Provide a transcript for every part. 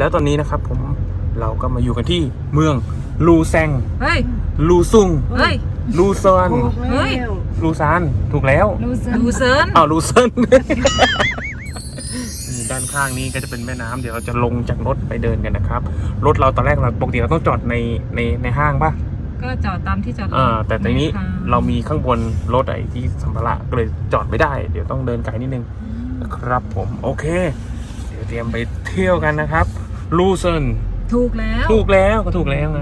แล้วตอนนี้นะครับผมเราก็มาอยู่กันที่เมืองลูแซงเฮ้ย ลูซุงเฮ้ย ลูซอนเฮ้ย ลูซานถูกแล้วลูเซิร์นลูเซิร์นอ้าวลูเซิน ด้านข้างนี้ก็จะเป็นแม่น้ำเดี๋ยวเราจะลงจากรถไปเดินกันนะครับ รถเราตอนแรกเราปกติเราต้องจอดในในในห้างปะก็จอดตามที่จอดรถอ่าแต่ตอนนี้ค่ะเรามีข้างบนรถไอ้ที่สัมภาระก็เลยจอดไม่ได้ เดี๋ยวต้องเดินไกลนิดนึงนะครับผมโอเค เดี๋ยวเตรียมไปเที่ยวกันนะครับ ลูเซินถูกแล้วถูกแล้วก็ถูกแล้วไง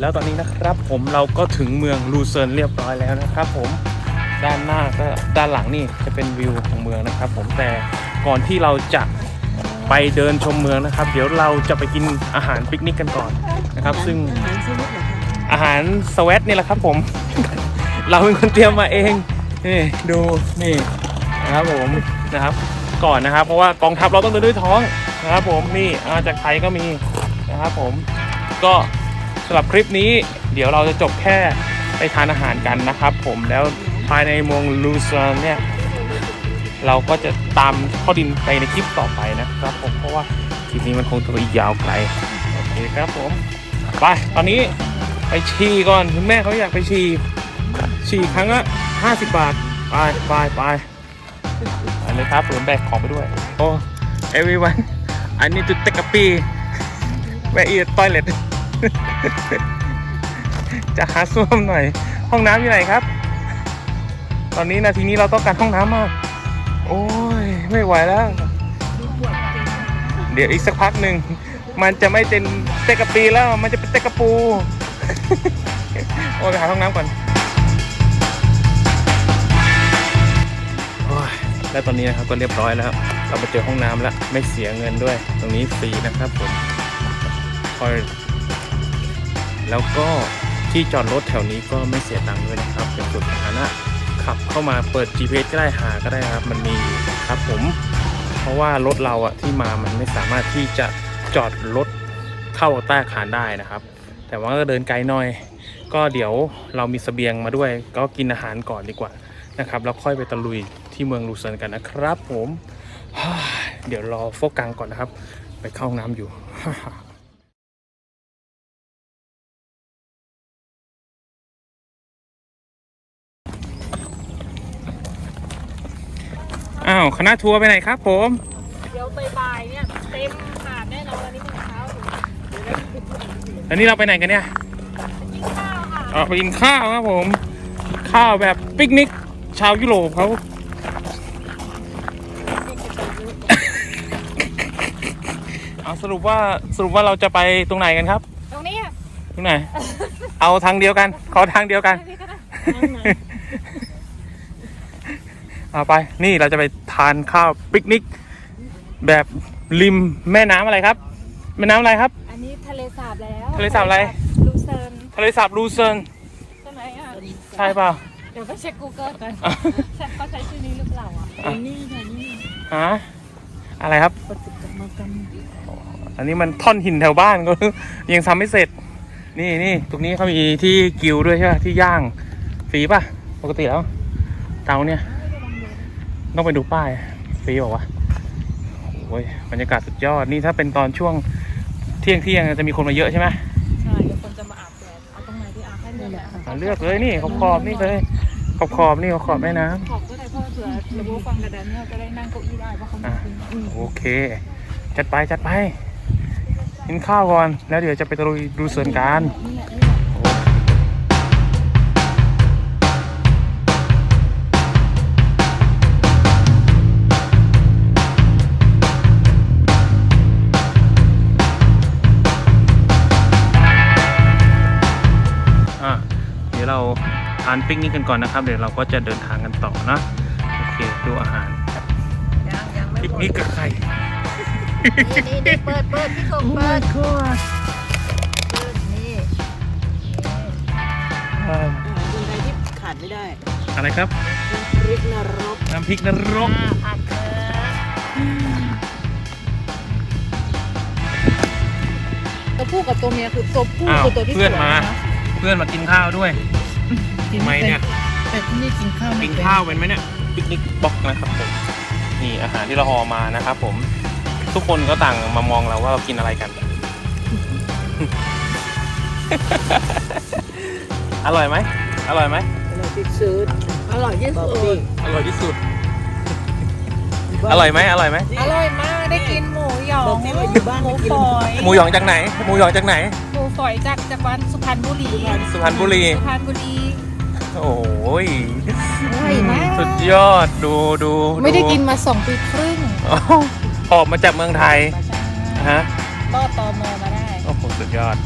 แล้วตอนนี้นะครับผมเราก็ถึงเมืองลูเซิร์นเรียบร้อยแล้วนะครับผมด้านหน้าก็ด้านหลังนี่จะเป็นวิวของเมืองนะครับ ผมแต่ก่อนที่เราจะไปเดินชมเมืองนะครับ เดี๋ยวเราจะไปกินอาหารปิกนิกกันก่อนนะครับ ซึ่งอาหารส อาหารสวีทนี่แหละครับผม เราเป็นคนเตรียมมาเองนี่ดูนี่นะครับผมนะครับ ก่อนนะครับ เพราะว่ากองทัพเราต้องเดินด้วยท้องนะครับ ผมนี่อาจากไทยก็มีนะครับผมก็สำหรับคลิปนี้ เดี๋ยวเราจะจบแค่ไปทานอาหารกันนะครับ ผมแล้วภายในเมืองลูซานเนี่ยเราก็จะตามข้อดินไปในคลิปต่อไปนะครับ ผมเพราะว่าคลิปนี้มันคงจะอีกยาวไกลโอเคครับผมไปตอนนี้ ไปฉี่ก่อนคุณแม่เขาอยากไปฉี่ฉี่ครั้งละ50บาท ไปไปไปไปเลยครับผมแบกของไปด้วย โอ้ everyone I need to take a pee where is the toilet จะหาส้วมหน่อย ห้องน้ำอยู่ไหนครับ ตอนนี้นาทีนี้เราต้องการห้องน้ำมาก โอ้ย ไม่ไหวแล้ว เดี๋ยวอีกสักพักหนึ่ง มันจะไม่เป็นเตกกะปีแล้ว มันจะเป็นเตกกะปู โอ้ไปหาห้องน้ำก่อนโอ้ยแล้วตอนนี้นะครับก็เรียบร้อยแล้วครับ เราไปเจอห้องน้ำแล้ว ไม่เสียเงินด้วย ตรงนี้ฟรีนะครับผมคอยแล้วก็ที่จอดรถแถวนี้ก็ไม่เสียตังค์ด้วยนะครับ เป็นส่วนสาธารณะขับเข้ามาเปิด GPS ก็ได้หาก็ได้ครับ มันมีอยู่ครับผม เพราะว่ารถเราอะที่มามันไม่สามารถที่จะจอดรถเข้าใต้อาคารได้นะครับ แต่ว่าก็เดินไกลหน่อย ก็เดี๋ยวเรามีเสบียงมาด้วย ก็กินอาหารก่อนดีกว่านะครับแล้วค่อยไปตะลุยที่เมืองลูเซิร์นกันนะครับ ผมเดี๋ยวรอโฟกังก่อนนะครับ ไปเข้าห้องน้ำอยู่อ้าวคณะทัวร์ไปไหนครับผม เดี๋ยวบ่ายๆเนี่ยเต็มหาดแน่นอนอันนี้มันเช้าอยู่ แล้วนี่เราไปไหนกันเนี่ยกินข้าวค่ะออกไปกินข้าวครับผม ข้าวแบบปิกนิก ชาวยุโรปเขาเอาสรุปว่าสรุปว่าเราจะไปตรงไหนกันครับ ตรงนี้ค่ะตรงไหน เอาทางเดียวกัน ขอทางเดียวกันพี่ก็ได้เอาไป นี่เราจะไปทานข้าวปิกนิก แบบริมแม่น้ำอะไรครับ แม่น้ำอะไรครับอั นนี้ทะเลสาบแล้วทะเลสาบอะไร ลูเซิร์นทะเลสาบลูเซิร์นใช่ไหมอะใช่เปล่า เดี๋ยวไปเช็ค Google กันใช่เขาใช้ชื่อนี้หรือเปล่าอะอะนี่ค่ะนี่ฮะอะไรครับปฏิกรรมกรรมอันนี้มันท่อนหินแถวบ้านก็ยังทำไม่เสร็จ นี่นี่ตรงนี้เขามีที่กิวด้วยใช่ไหมที่ย่างฟรีป่ะปกติแล้ว เตาเนี่ยต้องไปดูป้ายฟรีบอกว่าวะโอ้ยบรรยากาศสุดยอดนี่ถ้าเป็นตอนช่วง เที่ยงเที่ยงๆจะมีคนมาเยอะใช่ไหมใช่เดี๋ยวคนจะมาอาบแดดเอาตรงไหนที่อาบให้เลือกอะเลือกเลยนี่ขอบขอบๆนี่เลยขอบขอบๆนี่ขอบขอบแม่น้ำ ขอบก็ได้เพราะเผื่อเดี๋ยวโบฟังกับแดนเนี่ยจะได้นั่งเก้าอี้ได้เพราะเขาไม่กินอืมโอเค จัดไปจัดไปกินข้าวก่อน แล้วเดี๋ยวจะไปตะลุยดูสวนกัน นี่แหละนี่านปิ้งนี้กันก่อนนะครับ เดี๋ยวเราก็จะเดินทางกันต่อนะโอเคดูอาหารยังยังไม่ปิกหมดนิกกับใครนี่นี่นี่เปิดเปิดพี่ส่งเปิดเปิดนี่อ่าคนไทยที่ขาดไม่ได้อะไรครับ พริกนรกน้ำพริกนรก อ่าผัดเคิร์ตัวผู้กับตัวเมียคือตัวผู้อ้าวคือตัวที่สเพื่อนวยมา นะเพื่อนมากินข้าวด้วย ทำไมเนี่ยแต่ที่นี่กินข้าวไม่กินเป็นข้าวเป็นไหมเนี่ยปิกนิกบ็อกนะครับผมนี่อาหารที่เราห่อมานะครับผม ทุกคนก็ต่างมามองเราว่าเรากินอะไรกัน อร่อยไหมอร่อยไหมเราที่ซื้ออร่อยที่บอสุกพี่ดอร่อยที่สุด อร่อยไหมอร่อยไหมอร่อยมากได้กินหมูหยองบอกพี่ว่าอยู่บ้านหมูไม่กินฝอยหมูหยองจากไหนหมูหยองจากไหนหมู ฝอยจากจังหวัดสุพรรณบุรีสุพรรณบุรี สุพรรณบุรีโอ้ยอร่อยมากสุดยอดดูดูไม่ได้กินมาสองปีครึ่งอ๋อออกมาจากเมืองไทยฮะรอดตอมอมาได้ โอ้โหสุดยอด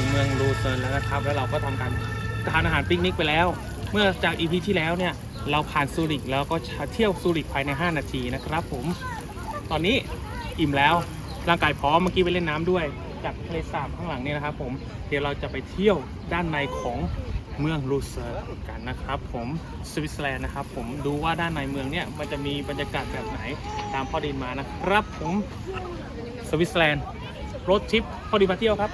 ถึงเมืองลูเซิร์นแล้วนะครับ แล้วเราก็ทำการทานอาหารปิกนิกไปแล้ว เมื่อจากอีพีที่แล้วเนี่ยเราผ่านซูริกแล้วก็เที่ยวซูริกภายใน 5 นาทีนะครับผม ตอนนี้อิ่มแล้วร่างกายพร้อมเมื่อกี้ไปเล่นน้ำด้วย จากทะเลสาบข้างหลังเนี่ยนะครับผม เดี๋ยวเราจะไปเที่ยวด้านในของเมืองลูเซิร์นกันนะครับผมสวิตเซอร์แลนด์นะครับผมดูว่าด้านในเมืองเนี่ยมันจะมีบรรยากาศแบบไหนตามพ่อดินมานะครับผมสวิตเซอร์แลนด์รถทริปพอดีมาเที่ยวครับ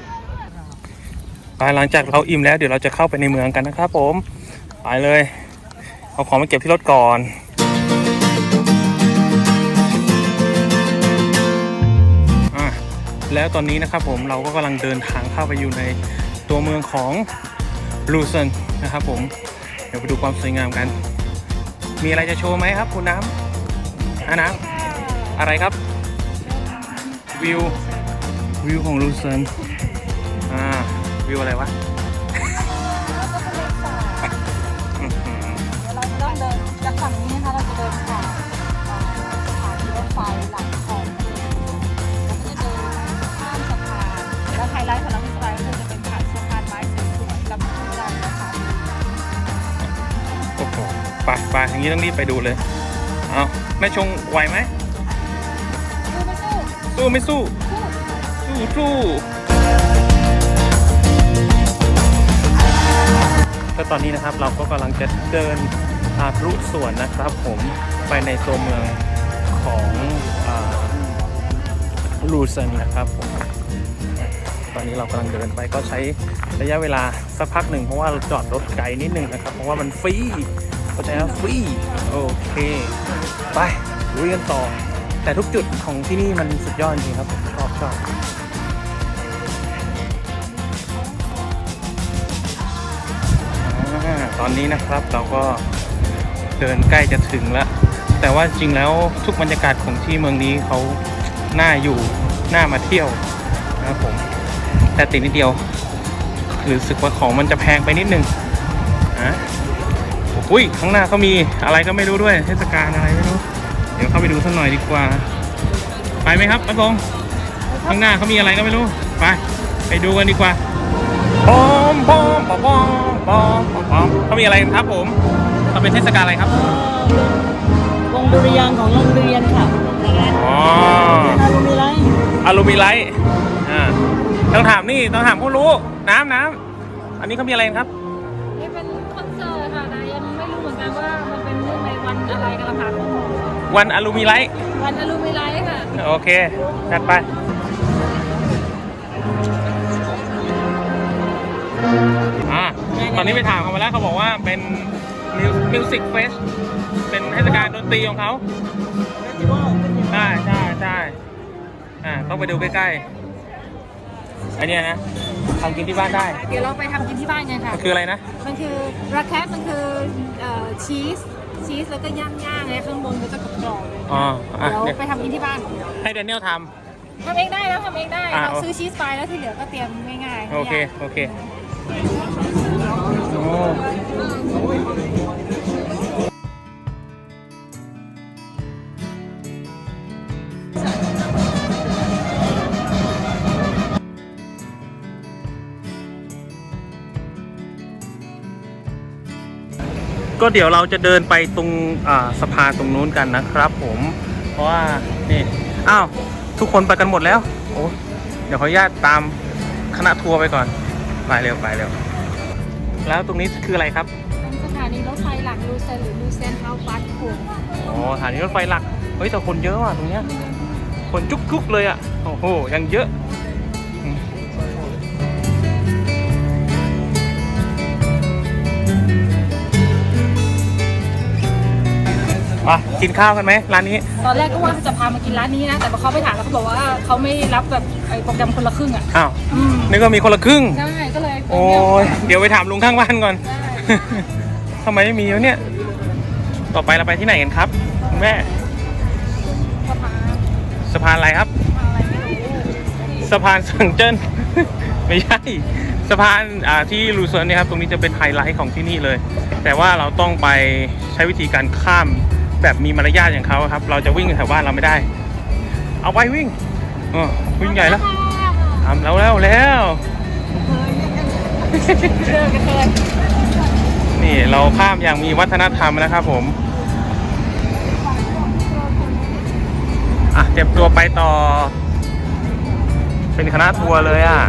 ไปหลังจากเราอิ่มแล้วเดี๋ยวเราจะเข้าไปในเมืองกันนะครับผม ไปเลย เอาของมาเก็บที่รถก่อนอะแล้วตอนนี้นะครับผมเราก็กำลังเดินทางเข้าไปอยู่ในตัวเมืองของลูเซนนะครับผม เดี๋ยวไปดูความสวยงามกัน มีอะไรจะโชว์ไหมครับคุณน้ำอะน้ำอะไรครับ วิววิวของลูเซนอ่า วิวอะไรวะอื้อหือเราจะต้องเดินจากฝั่งนี้นะคะเราจะเดินผ่านสถานีรถไฟหลังของแล้วก็จะเดินข้ามสะพานแล้วไฮไลท์ของเราที่สไลด์ก็จะเป็นผ่านสะพานไม้สวยๆลำพูนได้นะคะโอ้โหไปไปอย่างนี้ต้องรีบไปดูเลยเอาแม่ชงไหวไหมสู้ไม่สู้สู้ไม่สู้สู้สู้ ก็ตอนนี้นะครับเราก็กำลังจะเดินอารุสวนนะครับ ผมไปในตัวเมืองของลูเซนนะครับผมตอนนี้เรากำลังเดินไปก็ใช้ระยะเวลาสักพักหนึ่งเพราะว่าเราจอดรถไกลนิดนึงนะครับ เพราะว่ามันฟรีเข้าใจนะฟรีโอเค ไปลุยกันต่อ แต่ทุกจุดของที่นี่มันสุดยอดจริงครับผมชอบชอบ ตอนนี้นะครับเราก็เดินใกล้จะถึงแล้ว แต่ว่าจริงแล้วทุกบรรยากาศของที่เมืองนี้เขาน่าอยู่น่ามาเที่ยวนะครับผมแต่ติดนิดเดียวรู้สึกว่าของมันจะแพงไปนิดนึงอะอุ้ยข้างหน้าเขามีอะไรก็ไม่รู้ด้วย เทศกาลอะไรไม่รู้ เดี๋ยวเข้าไปดูสักหน่อยดีกว่า ไปไหมครับป้าพงข้างหน้าเขามีอะไรก็ไม่รู้ ไป ไปดูกันดีกว่าปอมปอมปอม ปอมปอมปอมปอมเขามีอะไรกันครับผมเขาเป็นเทศกาลอะไรครับวงดุริยางค์ของโรงเรียนค่ะอ๋อนารุมิไรอลูมิไลท์อ่าต้องถามนี่ต้องถามผู้รู้น้ำน้ำอันนี้เขามีอะไรกันครับนี่เป็นคอนเสิร์ตค่ะนะยังไม่รู้เหมือนกันว่ามันเป็นเรื่องในวันอะไรกันละคะวันอลูมิไลท์วันอลูมิไลท์ค่ะ โอเคจัดไป อ่า ตอนนี้ไปถามเขามาแล้วเขาบอกว่าเป็นมิวสิกเฟสเป็นเทศกาลดนตรีของเขาใช่ใช่ใช่อ่าต้องไปดูใกล้ๆอันเนี้ยนะทำกินที่บ้านได้ เดี๋ยวเราไปทำกินที่บ้านกันค่ะมันคืออะไรนะ มันคือราแคปมันคือเอ่อชีสชีสแล้วก็ย่างๆเลยข้างบนก็จะกรอบๆเลยอ๋ออะเดี๋ยวเดี๋ยวไปทำกินที่บ้านให้แดเนียลททำเองได้แล้วทำเองได้อ่าเราซื้อชีสไปแล้วที่เหลือก็เตรียมง่ายำๆโอเคไม่ยากโอเค โอ้ ก็เดี๋ยวเราจะเดินไปตรงสะพานตรงนู้นกันนะครับ ผม เพราะว่านี่อ้าวทุกคนไปกันหมดแล้ว โอ้เดี๋ยวขออนุญาตตามคณะทัวร์ไปก่อน ไปเร็วไปเร็ว แล้วตรงนี้คืออะไรครับเป็นสถานีรถไฟหลักลูเซนหรือลูเซนเฮาฟัสโคงอ๋อสถานีรถไฟหลัก เฮ้ยแต่คนเยอะว่ะตรงเนี้ยคนจุกๆเลยอะ โอ้โหยังเยอะ มากินข้าวกันไหมร้านนี้ ตอนแรกก็ว่าจะพามากินร้านนี้นะ แต่พอเขาไปถามแล้วเขาบอกว่าเขาไม่รับแบบไอ้โปรแกรมคนละครึ่งอะอ้าวอืมนึกว่ามีคนละครึ่งใช่ก็เลยโอ้ยเดี๋ยวไปถามลุงข้างบ้านก่อนได้ทำไมไม่มีวะเนี่ย ต่อไปเราไปที่ไหนกันครับคุณแม่สะพานสะพานอะไรครับอะไรไม่รู้สะพานสังเจิ้น ไม่ใช่สะพานอ่าที่ลูเซิร์นเนี่ยครับตรงนี้จะเป็นไฮไลท์ของที่นี่เลย แต่ว่าเราต้องไปใช้วิธีการข้าม แบบมีมารยาทอย่างเขาครับ เราจะวิ่งแถวบ้านเราไม่ได้ เอาไปวิ่งเออวิ่งใหญ่แล้วทำแล้วแล้วแล้วนี่เราข้ามอย่างมีวัฒนธรรมนะครับผมอะเตรียมตัวไปต่อ เป็นคณะทัวร์เลยอะ